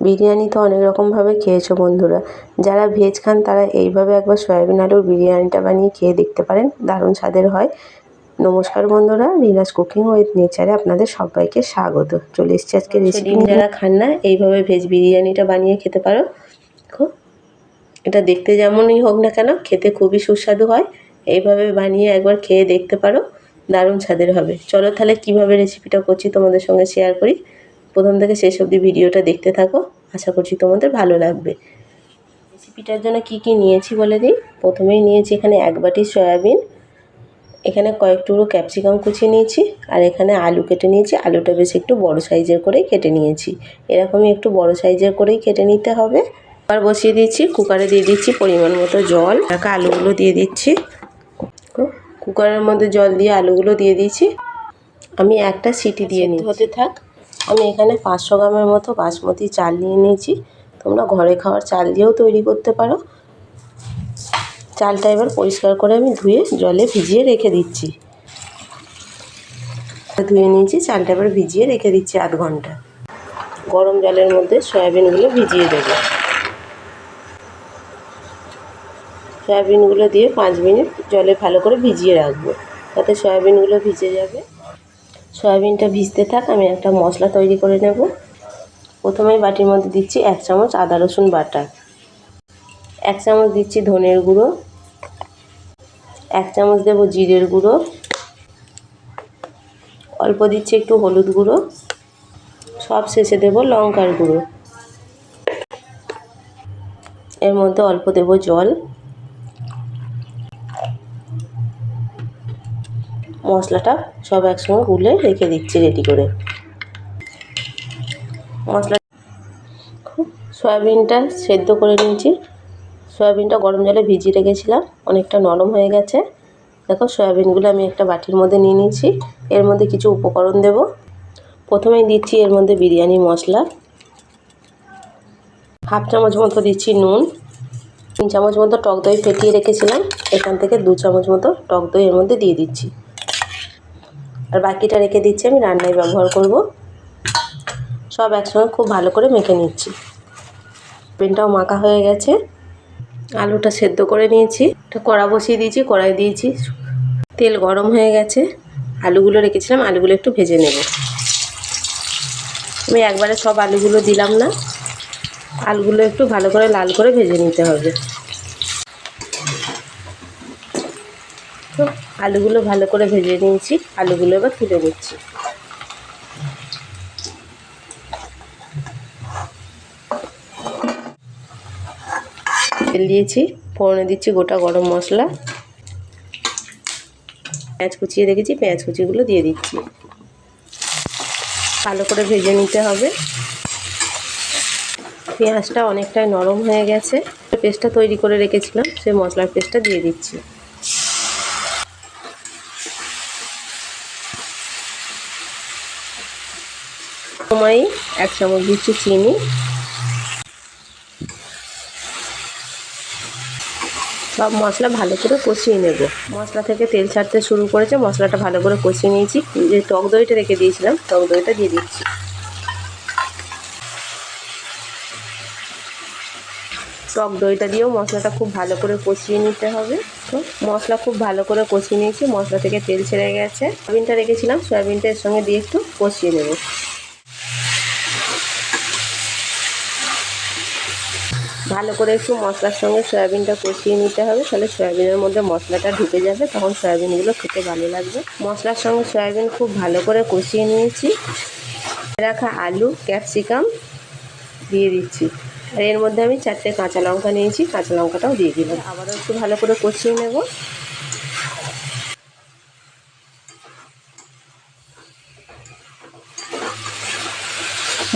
বিরিয়ানি তো অনেক রকমভাবে খেয়েছো বন্ধুরা। যারা ভেজ খান তারা এইভাবে একবার সয়াবিন আলুর বিরিয়ানিটা বানিয়ে খেয়ে দেখতে পারেন। দারুণ স্বাদের হয়। নমস্কার বন্ধুরা রিনাস কুকিং উইথ নেচারে আপনাদের সবাইকে স্বাগত। চলে এসেছি আজকে রেসিপি যারা খান না এইভাবে ভেজ বিরিয়ানিটা বানিয়ে খেতে পারো। এটা দেখতে যেমনই হোক না কেন খেতে খুবই সুস্বাদু হয়। এইভাবে বানিয়ে একবার খেয়ে দেখতে পারো। দারুণ স্বাদের হবে। চলো তাহলে কীভাবে রেসিপিটা করছি তোমাদের সঙ্গে শেয়ার করি। প্রথম থেকে শেষ অবধি ভিডিওটা দেখতে থাকো। আশা করছি তোমাদের ভালো লাগবে। রেসিপিটার জন্য কি কি নিয়েছি বলে দিই? প্রথমেই নিয়েছি এখানে এক বাটি সয়াবিন এখানে কয়েক টুকরো ক্যাপসিকাম কুচিয়ে নিয়েছি আর এখানে আলু কেটে নিয়েছি। আলুটা বেশ একটু বড় সাইজের করেই কেটে নিয়েছি। এরকমই একটু বড় সাইজের করেই কেটে নিতে হবে। এবার বসিয়ে দিচ্ছি কুকারে দিয়ে দিচ্ছি পরিমাণ মতো জল। ঢাকা আলুগুলো দিয়ে দিচ্ছি। কুকারের মধ্যে জল দিয়ে আলুগুলো দিয়ে দিয়েছি। আমি একটা সিটি দিয়ে নিই হতে থাক। আমি এখানে পাঁচশো গ্রামের মতো বাসমতি চাল নিয়ে নিয়েছি। তোমরা ঘরে খাওয়ার চাল দিয়েও তৈরি করতে পারো। চালটা এবার পরিষ্কার করে আমি ধুয়ে জলে ভিজিয়ে রেখে দিচ্ছি। ধুয়ে নিয়েছি, চালটা এবার ভিজিয়ে রেখে দিচ্ছি আধ ঘণ্টা। গরম জলের মধ্যে সয়াবিনগুলো ভিজিয়ে দেবো। সয়াবিনগুলো দিয়ে পাঁচ মিনিট জলে ভালো করে ভিজিয়ে রাখব। তাতে সয়াবিনগুলো ভিজে যাবে। সয়াবিনটা ভিজতে থাক, আমি একটা মশলা তৈরি করে নেব। প্রথমেই বাটির মধ্যে দিচ্ছি এক চামচ আদা রসুন বাটা। এক চামচ দিচ্ছি ধনের গুঁড়ো। এক চামচ দেব জিরের গুঁড়ো। অল্প দিচ্ছি একটু হলুদ গুঁড়ো। সব শেষে দেব লঙ্কার গুঁড়ো। এর মধ্যে অল্প দেব জল। মশলাটা সব একসঙ্গে গুলে রেখে দিচ্ছি রেডি করে। মশলা সয়াবিনটা সেদ্ধ করে নিয়েছি। সয়াবিনটা গরম জলে ভিজিয়ে রেখেছিলাম, অনেকটা নরম হয়ে গেছে। দেখো সয়াবিনগুলো আমি একটা বাটির মধ্যে নিয়ে নিয়েছি, এর মধ্যে কিছু উপকরণ দেব। প্রথমেই দিচ্ছি এর মধ্যে বিরিয়ানি মশলা। হাফ চামচ মতো দিচ্ছি নুন। তিন চামচ মতো টক দই ফেটিয়ে রেখেছিলাম, এখান থেকে দু চামচ মতো টক দই এর মধ্যে দিয়ে দিচ্ছি। আর বাকিটা রেখে দিচ্ছি, আমি রান্নায় ব্যবহার করব। সব একসঙ্গে খুব ভালো করে মেখে নিচ্ছি। পেনটাও মাখা হয়ে গেছে। আলুটা সেদ্ধ করে নিয়েছি। একটা কড়া বসিয়ে দিয়েছি, কড়াই দিয়েছি। তেল গরম হয়ে গেছে। আলুগুলো রেখেছিলাম, আলুগুলো একটু ভেজে নেব। আমি একবারে সব আলুগুলো দিলাম না। আলুগুলো একটু ভালো করে লাল করে ভেজে নিতে হবে। তো আলুগুলো ভালো করে ভেজে নিয়েছি। আলুগুলো এবার তুলে নিচ্ছি। তেল দিয়েছি, ফোড়নে দিচ্ছি গোটা গরম মশলা। পেঁয়াজ কুচিয়ে রেখেছি, পেঁয়াজ কুচিগুলো দিয়ে দিচ্ছি। ভালো করে ভেজে নিতে হবে। পেঁয়াজটা অনেকটাই নরম হয়ে গেছে। পেস্টটা তৈরি করে রেখেছিলাম, সেই মশলার পেস্টটা দিয়ে দিচ্ছি। সময় এক চামচ দিচ্ছি চিনি। সব মশলা ভালো করে কষিয়ে নেব। মশলা থেকে তেল ছাড়তে শুরু করেছে, মশলাটা ভালো করে কষিয়ে নিয়েছি। যে টক দইটা রেখে দিয়েছিলাম, টক দইটা দিয়ে দিচ্ছি। টক দইটা দিয়েও মশলাটা খুব ভালো করে কষিয়ে নিতে হবে। তো মশলা খুব ভালো করে কষিয়ে নিয়েছি, মশলা থেকে তেল ছেড়ে গেছে। সয়াবিনটা রেখেছিলাম, সয়াবিনটা এর সঙ্গে দিয়ে একটু কষিয়ে নেব। ভালো করে একটু মশলার সঙ্গে সয়াবিনটা কষিয়ে নিতে হবে। তাহলে সয়াবিনের মধ্যে মশলাটা ঢুকে যাবে, তখন সয়াবিনগুলো খেতে ভালো লাগবে। মশলার সঙ্গে সয়াবিন খুব ভালো করে কষিয়ে নিয়েছি। রাখা আলু, ক্যাপসিকাম দিয়ে দিচ্ছি। আর এর মধ্যে আমি চারটে কাঁচা লঙ্কা নিয়েছি, কাঁচা লঙ্কাটাও দিয়ে দিলাম। আবারও একটু ভালো করে কষিয়ে নেব।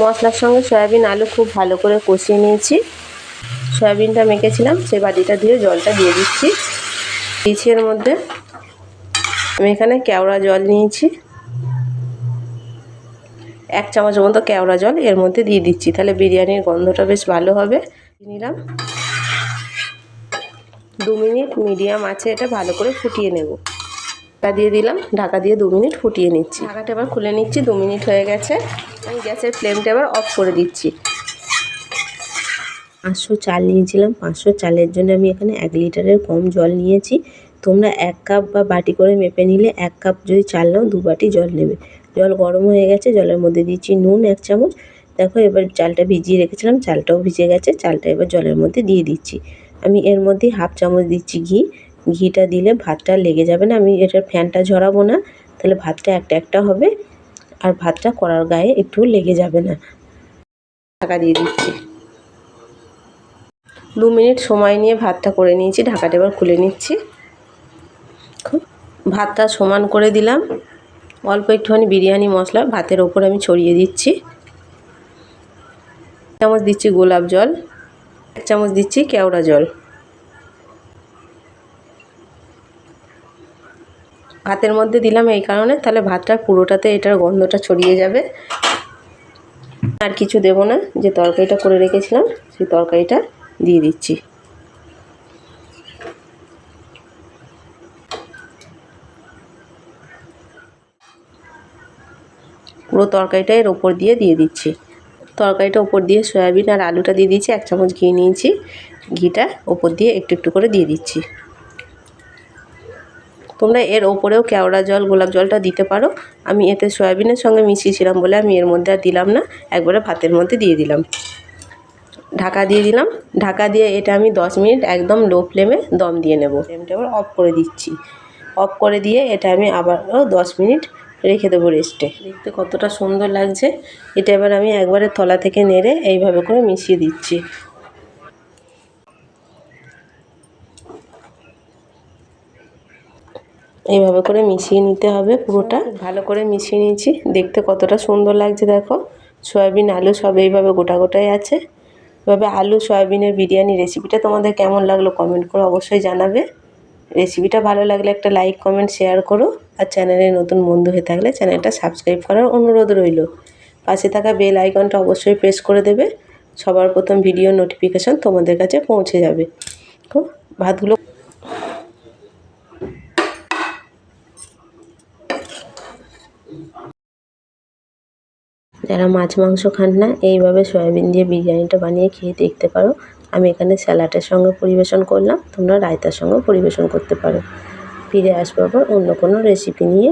মশলার সঙ্গে সয়াবিন আলু খুব ভালো করে কষিয়ে নিয়েছি। সয়াবিনটা মেখেছিলাম, সেই বাটিটা ধুয়ে জলটা দিয়ে দিচ্ছি। দিচ্ছি এর মধ্যে। আমি এখানে কেওড়া জল নিয়েছি। এক চামচ মতো কেওড়া জল এর মধ্যে দিয়ে দিচ্ছি, তাহলে বিরিয়ানির গন্ধটা বেশ ভালো হবে। নিলাম। দু মিনিট মিডিয়াম আছে এটা, ভালো করে ফুটিয়ে নেব। ঢাকা দিয়ে দিলাম, ঢাকা দিয়ে দু মিনিট ফুটিয়ে নিচ্ছি। ঢাকাটা এবার খুলে নিচ্ছি, দু মিনিট হয়ে গেছে। আমি গ্যাসের ফ্লেমটা এবার অফ করে দিচ্ছি। পাঁচশো চাল নিয়েছিলাম। পাঁচশো চালের জন্য আমি এখানে এক লিটারের কম জল নিয়েছি। তোমরা এক কাপ বা বাটি করে মেপে নিলে এক কাপ যদি চাল নাও, দু বাটি জল নেবে। জল গরম হয়ে গেছে, জলের মধ্যে দিচ্ছি নুন এক চামচ। দেখো এবার চালটা ভিজিয়ে রেখেছিলাম, চালটাও ভিজে গেছে, চালটা এবার জলের মধ্যে দিয়ে দিচ্ছি। আমি এর মধ্যে হাফ চামচ দিচ্ছি ঘি। ঘিটা দিলে ভাতটা লেগে যাবে না, আমি এটার ফ্যানটা ঝরাবো না, তাহলে ভাতটা একটা একটা হবে। আর ভাতটা করার গায়ে একটু লেগে যাবে না। ঢাকা দিয়ে দিচ্ছি। দু মিনিট সময় নিয়ে ভাতটা করে নিয়েছি, ঢাকাটা এবার খুলে নিচ্ছি। ভাতটা সমান করে দিলাম। অল্প একটুখানি বিরিয়ানি মশলা, ভাতের ওপর আমি ছড়িয়ে দিচ্ছি। চামচ দিচ্ছি গোলাপ জল, এক চামচ দিচ্ছি কেওড়া জল। ভাতের মধ্যে দিলাম এই কারণে, তাহলে ভাতটা পুরোটাতে এটার গন্ধটা ছড়িয়ে যাবে। আর কিছু দেব না, যে তরকারিটা করে রেখেছিলাম, সেই তরকারিটা দিয়ে দিচ্ছি। পুরো তরকারিটা এর ওপর দিয়ে দিয়ে দিচ্ছি। তরকারিটা ওপর দিয়ে সয়াবিন আর আলুটা দিয়ে দিচ্ছি, এক চামচ ঘি নিয়েছি। ঘিটা ওপর দিয়ে একটু একটু করে দিয়ে দিচ্ছি। তোমরা এর ওপরেও কেওড়া জল, গোলাপ জলটা দিতে পারো। আমি এতে সয়াবিনের সঙ্গে মিশিয়েছিলাম বলে আমি এর মধ্যে আর দিলাম না, একবারে ভাতের মধ্যে দিয়ে দিলাম। ঢাকা দিয়ে দিলাম। ঢাকা দিয়ে এটা আমি দশ মিনিট একদম লো ফ্লেমে দম দিয়ে নেব। ফ্লেমটা এবার অফ করে দিচ্ছি। অফ করে দিয়ে এটা আমি আবারও দশ মিনিট রেখে দেবো রেস্টে দেখতে কতটা সুন্দর লাগছে। এটা এবার আমি একবারে তলা থেকে নেড়ে এইভাবে করে মিশিয়ে দিচ্ছি। এইভাবে করে মিশিয়ে নিতে হবে পুরোটা। ভালো করে মিশিয়ে নিয়েছি। দেখতে কতটা সুন্দর লাগছে দেখো। সয়াবিন, আলু সব এইভাবে গোটা গোটাই আছে। এভাবে আলু, সয়াবিনের বিরিয়ানি রেসিপিটা তোমাদের কেমন লাগল কমেন্ট করে অবশ্যই জানাবে। রেসিপিটা ভালো লাগলে একটা লাইক কমেন্ট শেয়ার করো। আর চ্যানেলে নতুন বন্ধু হয়ে থাকলে চ্যানেলটা সাবস্ক্রাইব করার অনুরোধ রইল। পাশে থাকা বেল আইকনটা অবশ্যই প্রেস করে দেবে। সবার প্রথম ভিডিও নোটিফিকেশান তোমাদের কাছে পৌঁছে যাবে। ভাতগুলো যারা মাছ মাংস খান না, এইভাবে সয়াবিন দিয়ে বিরিয়ানিটা বানিয়ে খেয়ে দেখতে পারো। আমি এখানে স্যালাডের সঙ্গে পরিবেশন করলাম, তোমরা রায়তার সঙ্গে পরিবেশন করতে পারো। ফিরে আসব আবার অন্য কোনো রেসিপি নিয়ে।